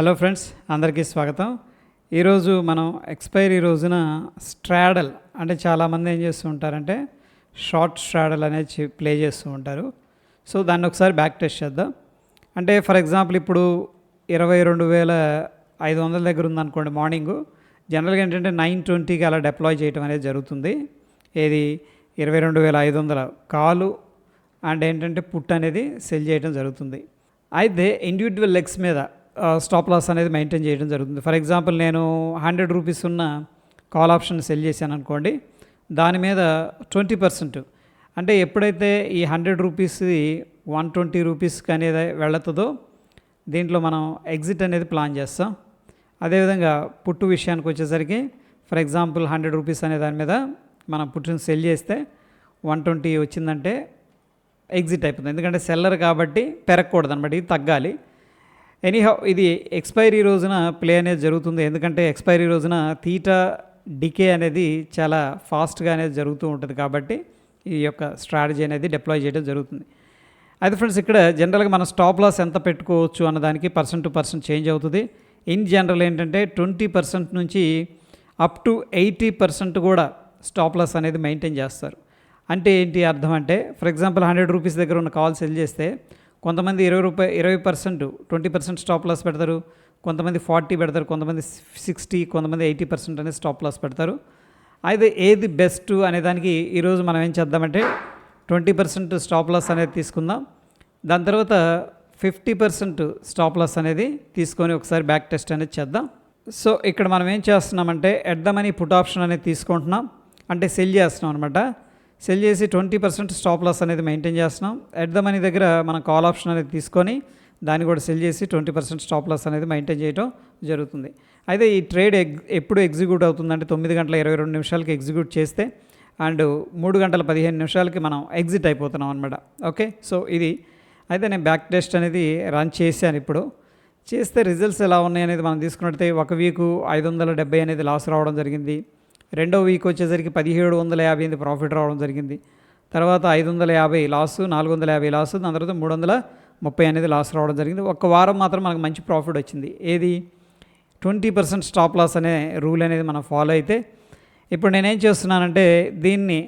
Hello friends అందరికీ స్వాగతం. ఈరోజు మనం ఎక్స్పైరీ రోజున స్ట్రాడల్ అంటే చాలామంది ఏం చేస్తూ ఉంటారంటే షార్ట్ స్ట్రాడల్ అనేది ప్లే చేస్తూ ఉంటారు. సో దాన్ని ఒకసారి బ్యాక్ టెస్ట్ చేద్దాం. అంటే ఫర్ ఎగ్జాంపుల్ ఇప్పుడు ఇరవై రెండు వేల ఐదు వందల దగ్గర ఉందనుకోండి మార్నింగ్. జనరల్గా ఏంటంటే నైన్ ట్వంటీకి అలా డిప్లాయ్ చేయడం అనేది జరుగుతుంది. ఏది? ఇరవై రెండు వేల ఐదు వందల కాలు అండ్ ఏంటంటే పుట్ అనేది సెల్ చేయడం జరుగుతుంది. అయితే ఇండివిజువల్ లెగ్స్ మీద స్టాప్ లాస్ అనేది మెయింటైన్ చేయడం జరుగుతుంది. ఫర్ ఎగ్జాంపుల్ నేను హండ్రెడ్ రూపీస్ ఉన్న కాల్ ఆప్షన్ సెల్ చేశాను అనుకోండి దాని మీద ట్వంటీ పర్సెంట్ అంటే ఎప్పుడైతే ఈ హండ్రెడ్ రూపీస్ వన్ ట్వంటీ రూపీస్కి అనేది వెళుతుందో దీంట్లో మనం ఎగ్జిట్ అనేది ప్లాన్ చేస్తాం. అదేవిధంగా పుట్టు విషయానికి వచ్చేసరికి ఫర్ ఎగ్జాంపుల్ హండ్రెడ్ రూపీస్ అనే దాని మీద మనం పుట్టుని సెల్ చేస్తే వన్ ట్వంటీ వచ్చిందంటే ఎగ్జిట్ అయిపోతుంది. ఎందుకంటే సెల్లర్ కాబట్టి పెరగకూడదు అనమాట ఇది తగ్గాలి. ఎనీహౌ ఇది ఎక్స్పైరీ రోజున ప్లే అనేది జరుగుతుంది. ఎందుకంటే ఎక్స్పైరీ రోజున తీటా డికే అనేది చాలా ఫాస్ట్గా అనేది జరుగుతూ ఉంటుంది కాబట్టి ఈ యొక్క స్ట్రాటజీ అనేది డిప్లాయ్ చేయడం జరుగుతుంది. అయితే ఫ్రెండ్స్ ఇక్కడ జనరల్గా మనం స్టాప్ లాస్ ఎంత పెట్టుకోవచ్చు అన్నదానికి పర్సెంట్ టు పర్సెంట్ చేంజ్ అవుతుంది. ఇన్ జనరల్ ఏంటంటే ట్వంటీ పర్సెంట్ నుంచి అప్ టు ఎయిటీ పర్సెంట్ కూడా స్టాప్ లాస్ అనేది మెయింటైన్ చేస్తారు. అంటే ఏంటి అర్థం అంటే ఫర్ ఎగ్జాంపుల్ హండ్రెడ్ రూపీస్ దగ్గర ఉన్న కాల్ సెల్ చేస్తే కొంతమంది ఇరవై రూపాయ ఇరవై percent twenty percent stop loss పెడతారు. కొంతమంది ఫార్టీ పెడతారు కొంతమంది సిక్స్టీ కొంతమంది ఎయిటీ పర్సెంట్ అనేది స్టాప్ లాస్ పెడతారు. అయితే ఏది బెస్ట్ అనే దానికి ఈరోజు మనం ఏం చేద్దామంటే ట్వంటీ పర్సెంట్ స్టాప్ లాస్ అనేది తీసుకుందాం. దాని తర్వాత ఫిఫ్టీ పర్సెంట్ స్టాప్ లాస్ అనేది తీసుకొని ఒకసారి బ్యాక్ టెస్ట్ అనేది చేద్దాం. సో ఇక్కడ మనం ఏం చేస్తున్నామంటే at the money put option అనేది తీసుకుంటున్నాం. అంటే సెల్ చేస్తున్నాం అనమాట సెల్ చేసి ట్వంటీ పర్సెంట్ స్టాప్ లాస్ అనేది మెయింటైన్ చేస్తున్నాం. ఎట్ ద మనీ దగ్గర మనం కాల్ ఆప్షన్ అనేది తీసుకొని దాన్ని కూడా సెల్ చేసి ట్వంటీ పర్సెంట్ స్టాప్ లాస్ అనేది మెయింటైన్ చేయడం జరుగుతుంది. అయితే ఈ ట్రేడ్ ఎగ్ ఎప్పుడు ఎగ్జిక్యూట్ అవుతుందంటే తొమ్మిది గంటల ఇరవై రెండు నిమిషాలకి ఎగ్జిక్యూట్ చేస్తే అండ్ మూడు గంటల పదిహేను నిమిషాలకి మనం ఎగ్జిట్ అయిపోతున్నాం అనమాట ఓకే సో ఇది అయితే నేను బ్యాక్ టెస్ట్ అనేది రన్ చేశాను ఇప్పుడు. చేస్తే రిజల్ట్స్ ఎలా ఉన్నాయి అనేది మనం తీసుకున్నట్టయితే ఒక వీకు ఐదు వందల డెబ్బై అనేది లాస్ రావడం జరిగింది. రెండో వీక్ వచ్చేసరికి పదిహేడు వందల యాభై ఎనిమిది ప్రాఫిట్ రావడం జరిగింది. తర్వాత ఐదు వందల యాభై లాస్ నాలుగు వందల యాభై లాస్ దాని తర్వాత మూడు వందల ముప్పై అనేది లాస్ రావడం జరిగింది. ఒక్క వారం మాత్రం మనకు మంచి ప్రాఫిట్ వచ్చింది. ఏది? ట్వంటీ పర్సెంట్ స్టాప్ లాస్ అనే రూల్ అనేది మనం ఫాలో అయితే ఇప్పుడు నేనేం చేస్తున్నానంటే దీన్ని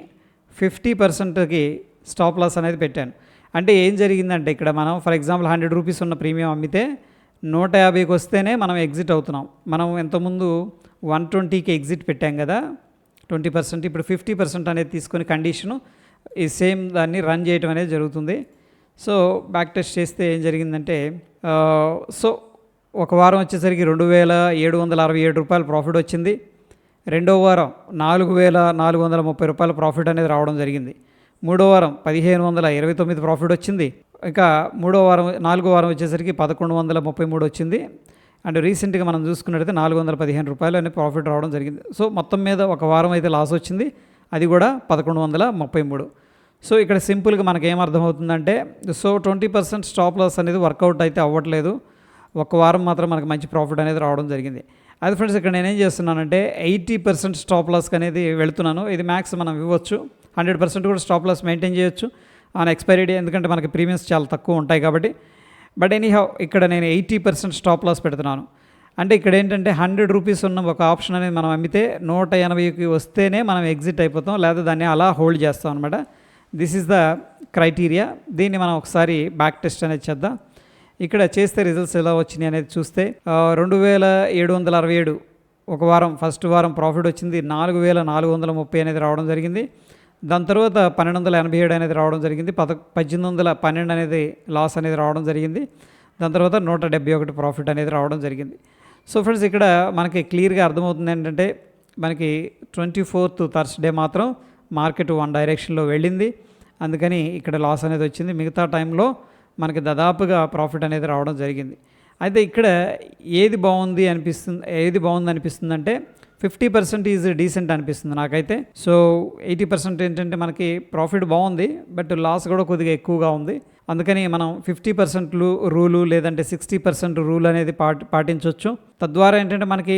ఫిఫ్టీ పర్సెంట్కి స్టాప్ లాస్ అనేది పెట్టాను. అంటే ఏం జరిగిందంటే ఇక్కడ మనం ఫర్ ఎగ్జాంపుల్ హండ్రెడ్ రూపీస్ ఉన్న ప్రీమియం అమ్మితే నూట యాభైకి వస్తేనే మనం ఎగ్జిట్ అవుతున్నాం. మనం ఎంతముందు వన్ ట్వంటీకి ఎగ్జిట్ పెట్టాం కదా ట్వంటీ పర్సెంట్ ఇప్పుడు ఫిఫ్టీ పర్సెంట్ అనేది తీసుకొని కండిషను ఈ సేమ్ దాన్ని రన్ చేయడం అనేది జరుగుతుంది. సో బ్యాక్ టెస్ట్ చేస్తే ఏం జరిగిందంటే సో ఒక వారం వచ్చేసరికి రెండు వేల ఏడు వందల అరవై ఏడు రూపాయలు ప్రాఫిట్ వచ్చింది. రెండో వారం నాలుగు వేల నాలుగు వందల ముప్పై రూపాయల ప్రాఫిట్ అనేది రావడం జరిగింది. మూడో వారం పదిహేను వందల ఇరవై తొమ్మిది ప్రాఫిట్ వచ్చింది. ఇంకా మూడో వారం నాలుగో వారం వచ్చేసరికి పదకొండు వందల ముప్పై మూడు వచ్చింది. అండ్ రీసెంట్గా మనం చూసుకున్నట్టయితే నాలుగు వందల పదిహేను రూపాయలు అనే ప్రాఫిట్ రావడం జరిగింది. సో మొత్తం మీద ఒక వారం అయితే లాస్ వచ్చింది. అది కూడా పదకొండు వందల ముప్పై మూడు. సో ఇక్కడ సింపుల్గా మనకి ఏమర్థమవుతుందంటే so twenty percent stop loss అనేది వర్కౌట్ అయితే అవ్వట్లేదు. ఒక వారం మాత్రం మనకు మంచి ప్రాఫిట్ అనేది రావడం జరిగింది. అది ఫ్రెండ్స్ ఇక్కడ నేనేం చేస్తున్నానంటే ఎయిటీ పర్సెంట్ స్టాప్ లాస్కి అనేది వెళుతున్నాను. ఇది మ్యాక్స్ మనం ఇవ్వచ్చు. హండ్రెడ్ పర్సెంట్ కూడా స్టాప్ లాస్ మెయింటైన్ చేయొచ్చు. ఆన్ ఎక్స్పైరీ డే ఎందుకంటే మనకి ప్రీమియమ్స్ చాలా తక్కువ ఉంటాయి కాబట్టి. బట్ ఎనీహౌ ఇక్కడ నేను ఎయిటీ పర్సెంట్ స్టాప్ లాస్ పెడుతున్నాను. అంటే ఇక్కడ ఏంటంటే హండ్రెడ్ రూపీస్ ఉన్న ఒక ఆప్షన్ అనేది మనం అమ్మితే నూట ఎనభైకి వస్తేనే మనం ఎగ్జిట్ అయిపోతాం లేదా దాన్ని అలా హోల్డ్ చేస్తాం అనమాట దిస్ ఈజ్ ద క్రైటీరియా దీన్ని మనం ఒకసారి బ్యాక్ టెస్ట్ అనేది చేద్దాం. ఇక్కడ చేస్తే రిజల్ట్స్ ఎలా వచ్చినాయి అనేది చూస్తే రెండు వేల ఏడు వందల అరవై ఏడు ఒక వారం ఫస్ట్ వారం ప్రాఫిట్ వచ్చింది. నాలుగు వేల నాలుగు వందల ముప్పై అనేది రావడం జరిగింది. దాని తర్వాత పన్నెండు వందల ఎనభై ఏడు అనేది రావడం జరిగింది పద పద్దెనిమిది వందల పన్నెండు అనేది లాస్ అనేది రావడం జరిగింది దాని తర్వాత నూట డెబ్బై ఒకటి ప్రాఫిట్ అనేది రావడం జరిగింది. సో ఫ్రెండ్స్ ఇక్కడ మనకి క్లియర్గా అర్థమవుతుంది ఏంటంటే మనకి ట్వంటీ ఫోర్త్ థర్స్డే మాత్రం మార్కెట్ వన్ డైరెక్షన్లో వెళ్ళింది. అందుకని ఇక్కడ లాస్ అనేది వచ్చింది. మిగతా టైంలో మనకి దాదాపుగా ప్రాఫిట్ అనేది రావడం జరిగింది. అయితే ఇక్కడ ఏది బాగుంది అనిపిస్తుంది ఏది బాగుంది అనిపిస్తుంది అంటే ఫిఫ్టీ పర్సెంట్ ఈజ్ డీసెంట్ అనిపిస్తుంది నాకైతే. సో ఎయిటీ పర్సెంట్ ఏంటంటే మనకి ప్రాఫిట్ బాగుంది బట్ లాస్ కూడా కొద్దిగా ఎక్కువగా ఉంది. అందుకని మనం ఫిఫ్టీ పర్సెంట్ రూలు లేదంటే సిక్స్టీ పర్సెంట్ రూల్ అనేది పాటి పాటించవచ్చు తద్వారా ఏంటంటే మనకి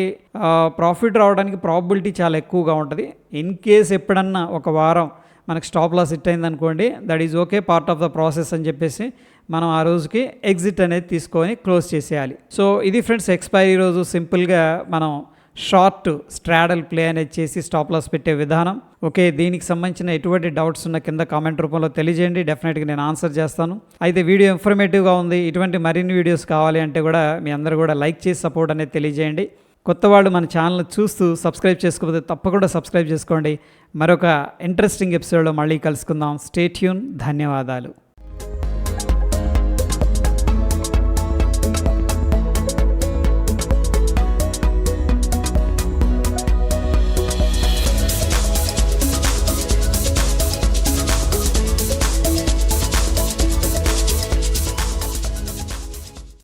ప్రాఫిట్ రావడానికి ప్రాబిలిటీ చాలా ఎక్కువగా ఉంటుంది. ఇన్ కేస్ ఎప్పుడన్నా ఒక వారం మనకి స్టాప్ లాస్ హిట్ అయింది అనుకోండి that is okay part of the process అని చెప్పేసి మనం ఆ రోజుకి ఎగ్జిట్ అనేది తీసుకొని క్లోజ్ చేసేయాలి. సో ఇది ఫ్రెండ్స్ ఎక్స్పైరీ రోజు సింపుల్గా మనం షార్ట్ స్ట్రాడల్ ప్లే అనేది చేసి స్టాప్ లాస్ పెట్టే విధానం. ఓకే దీనికి సంబంధించిన ఎటువంటి డౌట్స్ ఉన్న కింద కామెంట్ రూపంలో తెలియజేయండి. డెఫినెట్గా నేను ఆన్సర్ చేస్తాను. అయితే వీడియో ఇన్ఫర్మేటివ్గా ఉంది. ఇటువంటి మరిన్ని వీడియోస్ కావాలి అంటే కూడా మీ అందరూ కూడా లైక్ చేసి సపోర్ట్ అనేది తెలియజేయండి. కొత్త వాళ్ళు మన ఛానల్ చూస్తూ సబ్స్క్రైబ్ చేసుకోకపోతే తప్పకుండా సబ్స్క్రైబ్ చేసుకోండి. మరొక ఇంట్రెస్టింగ్ ఎపిసోడ్లో మళ్ళీ కలుసుకుందాం. స్టేట్యూన్ ధన్యవాదాలు.